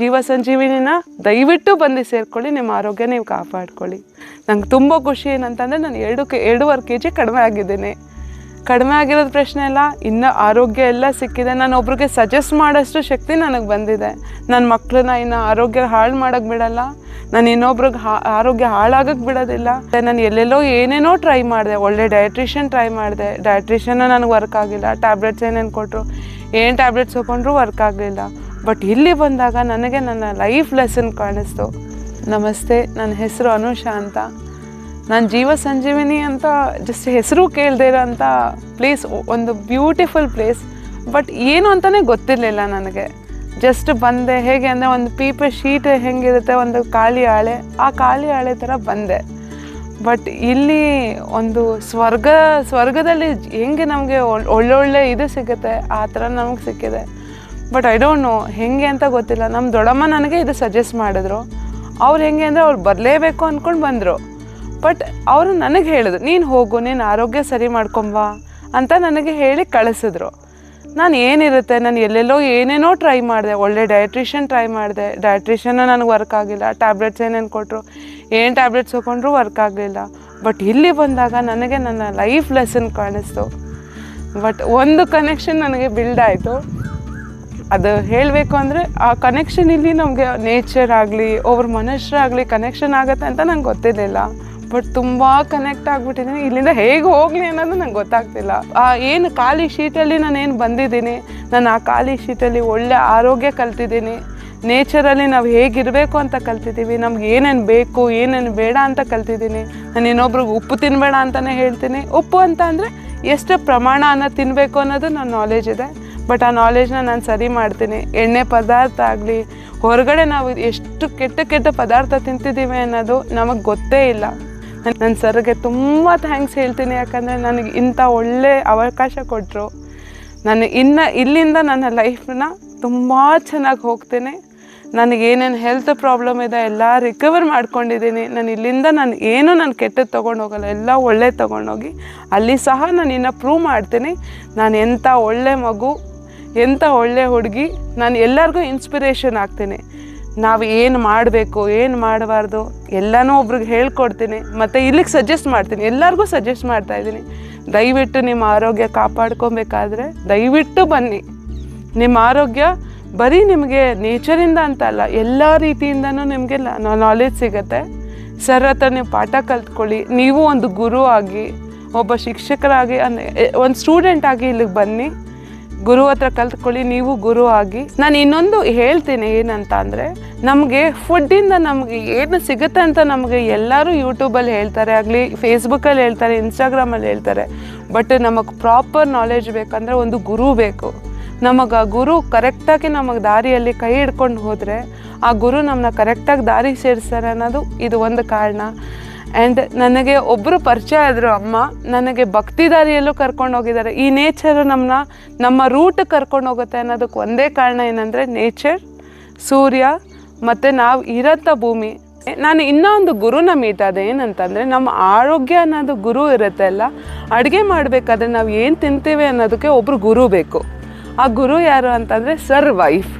ಜೀವ ಸಂಜೀವಿನಿನ ದಯವಿಟ್ಟು ಬಂದು ಸೇರ್ಕೊಳ್ಳಿ, ನಿಮ್ಮ ಆರೋಗ್ಯ ನೀವು ಕಾಪಾಡ್ಕೊಳ್ಳಿ. ನಂಗೆ ತುಂಬ ಖುಷಿ ಏನಂತಂದರೆ ನಾನು ಎರಡು ಕೆ ಎರಡೂವರೆ ಕೆ ಜಿ ಕಡಿಮೆ ಆಗಿದ್ದೀನಿ. ಕಡಿಮೆ ಆಗಿರೋದು ಪ್ರಶ್ನೆ ಇಲ್ಲ ಇನ್ನು ಆರೋಗ್ಯ ಎಲ್ಲ ಸಿಕ್ಕಿದೆ. ನಾನು ಒಬ್ರಿಗೆ ಸಜೆಸ್ಟ್ ಮಾಡೋಷ್ಟು ಶಕ್ತಿ ನನಗೆ ಬಂದಿದೆ. ನನ್ನ ಮಕ್ಕಳನ್ನ ಇನ್ನು ಆರೋಗ್ಯ ಹಾಳು ಮಾಡೋಕ್ಕೆ ಬಿಡಲ್ಲ. ನಾನು ಇನ್ನೊಬ್ರಿಗೆ ಹಾ, ಆರೋಗ್ಯ ಹಾಳಾಗಕ್ಕೆ ಬಿಡೋದಿಲ್ಲ. ನಾನು ಎಲ್ಲೆಲ್ಲೋ ಏನೇನೋ ಟ್ರೈ ಮಾಡಿದೆ. ಒಳ್ಳೆ ಡಯಟ್ರಿಷಿಯನ್ ಟ್ರೈ ಮಾಡಿದೆ. ಡಯಟ್ರಿಷಿಯನ್ನ ನನಗೆ ವರ್ಕ್ ಆಗಿಲ್ಲ. ಟ್ಯಾಬ್ಲೆಟ್ಸ್ ಏನೇನು ಕೊಟ್ಟರು ಏನು ಟ್ಯಾಬ್ಲೆಟ್ಸ್ ತೊಗೊಂಡ್ರು ವರ್ಕ್ ಆಗಲಿಲ್ಲ ಬಟ್ ಇಲ್ಲಿ ಬಂದಾಗ ನನಗೆ ನನ್ನ ಲೈಫ್ ಲೆಸನ್ ಕಾಣಿಸ್ತು. ನಮಸ್ತೆ, ನನ್ನ ಹೆಸರು ಅನುಷಾ ಅಂತ. ನಾನು ಜೀವ ಸಂಜೀವಿನಿ ಅಂತ ಜಸ್ಟ್ ಹೆಸರು ಕೇಳದೇ ಇರೋಂಥ ಪ್ಲೇಸ್ ಒಂದು ಬ್ಯೂಟಿಫುಲ್ ಪ್ಲೇಸ್ ಬಟ್ ಏನು ಅಂತಲೇ ಗೊತ್ತಿರಲಿಲ್ಲ ನನಗೆ. ಜಸ್ಟ್ ಬಂದೆ, ಹೇಗೆ ಅಂದರೆ ಒಂದು ಪೀಪೆ ಶೀಟ್ ಹೆಂಗಿರುತ್ತೆ, ಒಂದು ಖಾಲಿ ಹಾಳೆ ಆ ಖಾಲಿ ಹಾಳೆ ಥರ ಬಂದೆ. ಬಟ್ ಇಲ್ಲಿ ಒಂದು ಸ್ವರ್ಗ, ಸ್ವರ್ಗದಲ್ಲಿ ಹೆಂಗೆ ನಮಗೆ ಒಳ್ಳೊಳ್ಳೆ ಇದು ಸಿಗುತ್ತೆ, ಆ ಥರ ನಮಗೆ ಸಿಕ್ಕಿದೆ. ಬಟ್ ಐ ಡೋಂಟ್ ನೋ ಹೆಂಗೆ ಅಂತ ಗೊತ್ತಿಲ್ಲ. ನಮ್ಮ ದೊಡ್ಡಮ್ಮ ನನಗೆ ಇದು ಸಜೆಸ್ಟ್ ಮಾಡಿದ್ರು. ಅವ್ರು ಹೆಂಗೆ ಅಂದರೆ ಅವ್ರು ಬರಲೇಬೇಕು ಅಂದ್ಕೊಂಡು ಬಂದರು. ಬಟ್ ಅವರು ನನಗೆ ಹೇಳಿದ್ರು, ನೀನು ಹೋಗು, ನೀನು ಆರೋಗ್ಯ ಸರಿ ಮಾಡ್ಕೊಂಬಾ ಅಂತ ನನಗೆ ಹೇಳಿ ಕಳಿಸಿದ್ರು. ನಾನು ಏನಿರುತ್ತೆ, ನಾನು ಎಲ್ಲೆಲ್ಲೋ ಏನೇನೋ ಟ್ರೈ ಮಾಡಿದೆ. ಒಳ್ಳೆ ಡಯಟ್ರಿಷನ್ ಟ್ರೈ ಮಾಡಿದೆ. ಡಯಟ್ರಿಷನ್ನು ನನಗೆ ವರ್ಕ್ ಆಗಿಲ್ಲ. ಟ್ಯಾಬ್ಲೆಟ್ಸ್ ಏನೇನು ಕೊಟ್ಟರು ಏನು ಟ್ಯಾಬ್ಲೆಟ್ಸ್ ತೊಗೊಂಡ್ರು ವರ್ಕ್ ಆಗಲಿಲ್ಲ. ಬಟ್ ಇಲ್ಲಿ ಬಂದಾಗ ನನಗೆ ನನ್ನ ಲೈಫ್ ಲೆಸನ್ ಕಾಣಿಸ್ತು. ಬಟ್ ಒಂದು ಕನೆಕ್ಷನ್ ನನಗೆ ಬಿಲ್ಡ್ ಆಯಿತು. ಅದು ಹೇಳಬೇಕು ಅಂದರೆ ಆ ಕನೆಕ್ಷನ್ ಇಲ್ಲಿ ನಮಗೆ ನೇಚರ್ ಆಗಲಿ ಒಬ್ರ ಮನುಷ್ಯರಾಗಲಿ ಕನೆಕ್ಷನ್ ಆಗುತ್ತೆ ಅಂತ ನಂಗೆ ಗೊತ್ತಿರಲಿಲ್ಲ. ಬಟ್ ತುಂಬ ಕನೆಕ್ಟ್ ಆಗಿಬಿಟ್ಟಿದ್ದೀನಿ ಇಲ್ಲಿಂದ ಹೇಗೆ ಹೋಗಲಿ ಅನ್ನೋದು ನಂಗೆ ಗೊತ್ತಾಗ್ತಿಲ್ಲ. ಆ ಏನು ಖಾಲಿ ಶೀಟಲ್ಲಿ ನಾನು ಏನು ಬಂದಿದ್ದೀನಿ, ನಾನು ಆ ಖಾಲಿ ಶೀಟಲ್ಲಿ ಒಳ್ಳೆ ಆರೋಗ್ಯ ಕಲ್ತಿದ್ದೀನಿ ನೇಚರಲ್ಲಿ ನಾವು ಹೇಗಿರಬೇಕು ಅಂತ ಕಲ್ತಿದ್ದೀವಿ ನಮ್ಗೆ ಏನೇನು ಬೇಕು, ಏನೇನು ಬೇಡ ಅಂತ ಕಲ್ತಿದ್ದೀನಿ ನಾನು ಇನ್ನೊಬ್ರಿಗೆ ಉಪ್ಪು ತಿನ್ನಬೇಡ ಅಂತಲೇ ಹೇಳ್ತೀನಿ. ಉಪ್ಪು ಅಂತ ಅಂದರೆ ಎಷ್ಟು ಪ್ರಮಾಣ ಅನ್ನೋ ತಿನ್ನಬೇಕು ಅನ್ನೋದು ನನ್ನ ನಾಲೆಜ್ ಇದೆ. ಬಟ್ ಆ ನಾಲೆಜ್ನ ನಾನು ಸರಿ ಮಾಡ್ತೀನಿ. ಎಣ್ಣೆ ಪದಾರ್ಥ ಆಗಲಿ, ಹೊರಗಡೆ ನಾವು ಎಷ್ಟು ಕೆಟ್ಟ ಕೆಟ್ಟ ಪದಾರ್ಥ ತಿಂತಿದ್ದೀವಿ ಅನ್ನೋದು ನಮಗೆ ಗೊತ್ತೇ ಇಲ್ಲ. ನನ್ನ ಸರ್ಗೆ ತುಂಬ ಥ್ಯಾಂಕ್ಸ್ ಹೇಳ್ತೀನಿ, ಯಾಕಂದರೆ ನನಗೆ ಇಂಥ ಒಳ್ಳೆ ಅವಕಾಶ ಕೊಟ್ಟರು ನಾನು ಇನ್ನು ಇಲ್ಲಿಂದ ನನ್ನ ಲೈಫನ್ನ ತುಂಬ ಚೆನ್ನಾಗಿ ಹೋಗ್ತೀನಿ. ನನಗೇನೇನು ಹೆಲ್ತ್ ಪ್ರಾಬ್ಲಮ್ ಇದೆ ಎಲ್ಲ ರಿಕವರ್ ಮಾಡ್ಕೊಂಡಿದ್ದೀನಿ. ನಾನು ಇಲ್ಲಿಂದ ನಾನು ಏನೂ ನಾನು ಕೆಟ್ಟದ್ದು ತೊಗೊಂಡೋಗಲ್ಲ ಎಲ್ಲ ಒಳ್ಳೆ ತೊಗೊಂಡೋಗಿ ಅಲ್ಲಿ ಸಹ ನಾನು ಇನ್ನು ಪ್ರೂವ್ ಮಾಡ್ತೀನಿ. ನಾನು ಎಂಥ ಒಳ್ಳೆ ಮಗು ಎಂಥ ಒಳ್ಳೆ ಹುಡುಗಿ, ನಾನು ಎಲ್ಲರಿಗೂ ಇನ್ಸ್ಪಿರೇಷನ್ ಆಗ್ತೇನೆ. ನಾವು ಏನು ಮಾಡಬೇಕು, ಏನು ಮಾಡಬಾರ್ದು, ಎಲ್ಲನೂ ಒಬ್ರಿಗೆ ಹೇಳ್ಕೊಡ್ತೀನಿ, ಮತ್ತು ಇಲ್ಲಿಗೆ ಸಜೆಸ್ಟ್ ಮಾಡ್ತೀನಿ, ಎಲ್ಲರಿಗೂ ಸಜೆಸ್ಟ್ ಮಾಡ್ತಾ ಇದ್ದೀನಿ. ದಯವಿಟ್ಟು ನಿಮ್ಮ ಆರೋಗ್ಯ ಕಾಪಾಡ್ಕೊಬೇಕಾದ್ರೆ ದಯವಿಟ್ಟು ಬನ್ನಿ. ನಿಮ್ಮ ಆರೋಗ್ಯ ಬರೀ ನಿಮಗೆ ನೇಚರಿಂದ ಅಂತ ಅಲ್ಲ, ಎಲ್ಲ ರೀತಿಯಿಂದನೂ ನಿಮಗೆ ನಾಲೆಜ್ ಸಿಗುತ್ತೆ. ಸರ್ ಹತ್ರ ನೀವು ಪಾಠ ಕಲ್ತ್ಕೊಳ್ಳಿ, ನೀವು ಒಂದು ಗುರು ಆಗಿ, ಒಬ್ಬ ಶಿಕ್ಷಕರಾಗಿ, ಅಂದರೆ ಒಂದು ಸ್ಟೂಡೆಂಟ್ ಆಗಿ ಇಲ್ಲಿಗೆ ಬನ್ನಿ. ಗುರು ಹತ್ರ ಕಲ್ತ್ಕೊಳ್ಳಿ, ನೀವು ಗುರು ಆಗಿ. ನಾನು ಇನ್ನೊಂದು ಹೇಳ್ತೀನಿ ಏನಂತ ಅಂದರೆ, ನಮಗೆ ಫುಡ್ಡಿಂದ ನಮಗೆ ಏನು ಸಿಗುತ್ತೆ ಅಂತ ನಮಗೆ ಎಲ್ಲರೂ ಯೂಟ್ಯೂಬಲ್ಲಿ ಹೇಳ್ತಾರೆ, ಆಗಲಿ ಫೇಸ್ಬುಕ್ಕಲ್ಲಿ ಹೇಳ್ತಾರೆ ಇನ್ಸ್ಟಾಗ್ರಾಮಲ್ಲಿ ಹೇಳ್ತಾರೆ. ಬಟ್ ನಮಗೆ ಪ್ರಾಪರ್ ನಾಲೆಜ್ ಬೇಕಂದರೆ ಒಂದು ಗುರು ಬೇಕು. ನಮಗೆ ಆ ಗುರು ಕರೆಕ್ಟಾಗಿ ನಮಗೆ ದಾರಿಯಲ್ಲಿ ಕೈ ಹಿಡ್ಕೊಂಡು ಹೋದರೆ, ಆ ಗುರು ನಮ್ಮನ್ನ ಕರೆಕ್ಟಾಗಿ ದಾರಿ ಸೇರಿಸ್ತಾರೆ ಅನ್ನೋದು ಇದು ಒಂದು ಕಾರಣ. ಆ್ಯಂಡ್ ನನಗೆ ಒಬ್ಬರು ಪರಿಚಯ ಆದರು ಅಮ್ಮ, ನನಗೆ ಭಕ್ತಿ ದಾರಿಯಲ್ಲೂ ಕರ್ಕೊಂಡು ಹೋಗಿದ್ದಾರೆ. ಈ ನೇಚರ್ ನಮ್ಮನ್ನ ನಮ್ಮ ರೂಟ್ ಕರ್ಕೊಂಡು ಹೋಗುತ್ತೆ ಅನ್ನೋದಕ್ಕೆ ಒಂದೇ ಕಾರಣ ಏನಂದರೆ ನೇಚರ್ ಸೂರ್ಯ, ಮತ್ತು ನಾವು ಇರೋಂಥ ಭೂಮಿ. ನಾನು ಇನ್ನೂ ಒಂದು ಗುರುನ ಮೀಟ್ ಆದೆ ಏನಂತಂದರೆ, ನಮ್ಮ ಆರೋಗ್ಯ ಅನ್ನೋದು ಗುರು ಇರುತ್ತೆ ಅಲ್ಲ, ಅಡುಗೆ ಮಾಡಬೇಕಾದ್ರೆ ನಾವು ಏನು ತಿಂತೀವಿ ಅನ್ನೋದಕ್ಕೆ ಒಬ್ಬರು ಗುರು ಬೇಕು. ಆ ಗುರು ಯಾರು ಅಂತಂದರೆ ಸರ್ ವೈಫ್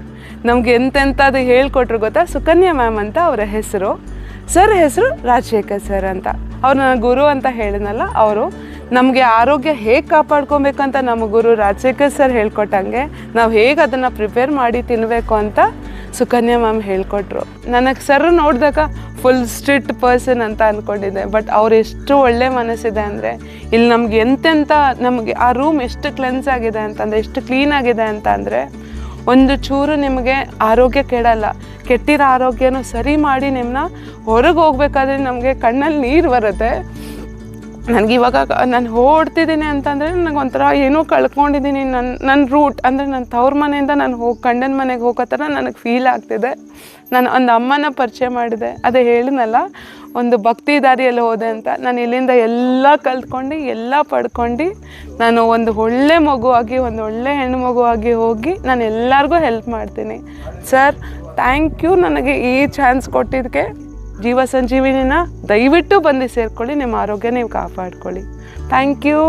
ನಮ್ಗೆ ಎಂತೆಂಥದ್ದು ಹೇಳ್ಕೊಟ್ರು ಗೊತ್ತಾ? ಸುಕನ್ಯಾ ಮ್ಯಾಮ್ ಅಂತ ಅವರ ಹೆಸರು. ಸರ್ ಹೆಸರು ರಾಜಶೇಖರ್ ಸರ್ ಅಂತ. ಅವ್ರು ನನ್ನ ಗುರು ಅಂತ ಹೇಳಿದ್ನಲ್ಲ, ಅವರು ನಮಗೆ ಆರೋಗ್ಯ ಹೇಗೆ ಕಾಪಾಡ್ಕೊಬೇಕಂತ ನಮ್ಮ ಗುರು ರಾಜಶೇಖರ್ ಸರ್ ಹೇಳ್ಕೊಟ್ಟಂಗೆ ನಾವು ಹೇಗೆ ಅದನ್ನು ಪ್ರಿಪೇರ್ ಮಾಡಿ ತಿನ್ನಬೇಕು ಅಂತ ಸುಕನ್ಯಾ ಮ್ಯಾಮ್ ಹೇಳ್ಕೊಟ್ರು. ನನಗೆ ಸರ್ ನೋಡಿದಾಗ ಫುಲ್ ಸ್ಟ್ರಿಕ್ಟ್ ಪರ್ಸನ್ ಅಂತ ಅಂದ್ಕೊಂಡಿದ್ದೆ ಬಟ್ ಅವ್ರು ಎಷ್ಟು ಒಳ್ಳೆ ಮನಸ್ಸಿದೆ ಅಂದರೆ ಇಲ್ಲಿ ನಮ್ಗೆ ಎಂತೆಂಥ ನಮಗೆ ಆ ರೂಮ್ ಎಷ್ಟು ಕ್ಲೆನ್ಸ್ ಆಗಿದೆ ಅಂತಂದರೆ, ಎಷ್ಟು ಕ್ಲೀನ್ ಆಗಿದೆ ಅಂತ ಅಂದರೆ ಒಂದು ಚೂರು ನಿಮಗೆ ಆರೋಗ್ಯ ಕೆಡಲ್ಲ. ಕೆಟ್ಟಿರೋ ಆರೋಗ್ಯನೂ ಸರಿ ಮಾಡಿ ನಿಮ್ಮನ್ನ ಹೊರಗೆ ಹೋಗ್ಬೇಕಾದ್ರೆ ನಮಗೆ ಕಣ್ಣಲ್ಲಿ ನೀರು ಬರುತ್ತೆ. ನನಗೆ ಇವಾಗ ನಾನು ಓಡ್ತಿದ್ದೀನಿ ಅಂತಂದರೆ ನನಗೆ ಒಂಥರ ಏನೋ ಕಳ್ಕೊಂಡಿದ್ದೀನಿ ನನ್ನ ನನ್ನ ರೂಟ್ ಅಂದರೆ ನನ್ನ ತವ್ರ ಮನೆಯಿಂದ ನಾನು ಹೋಗಿ ಗಂಡನ ಮನೆಗೆ ಹೋಗೋ ಥರ ನನಗೆ ಫೀಲ್ ಆಗ್ತಿದೆ. ನಾನು ಒಂದು ಅಮ್ಮನ ಪರಿಚಯ ಮಾಡಿದೆ. ಅದೇ ಹೇಳಿದ್ನಲ್ಲ, ಒಂದು ಭಕ್ತಿ ದಾರಿಯಲ್ಲಿ ಹೋದೆ ಅಂತ. ನಾನು ಇಲ್ಲಿಂದ ಎಲ್ಲ ಕಲ್ತ್ಕೊಂಡು, ಎಲ್ಲ ಪಡ್ಕೊಂಡು, ನಾನು ಒಂದು ಒಳ್ಳೆ ಮಗುವಾಗಿ ಒಂದು ಒಳ್ಳೆ ಹೆಣ್ಣು ಮಗುವಾಗಿ ಹೋಗಿ ನಾನು ಎಲ್ಲರಿಗೂ ಹೆಲ್ಪ್ ಮಾಡ್ತೀನಿ. ಸರ್ ಥ್ಯಾಂಕ್ ಯು ನನಗೆ ಈ ಚಾನ್ಸ್ ಕೊಟ್ಟಿದ್ದಕ್ಕೆ ಜೀವ ಸಂಜೀವಿನಿನ ದಯವಿಟ್ಟು ಬಂದು ಸೇರ್ಕೊಳ್ಳಿ ನಿಮ್ಮ ಆರೋಗ್ಯ ನೀವು ಕಾಪಾಡ್ಕೊಳ್ಳಿ. Thank you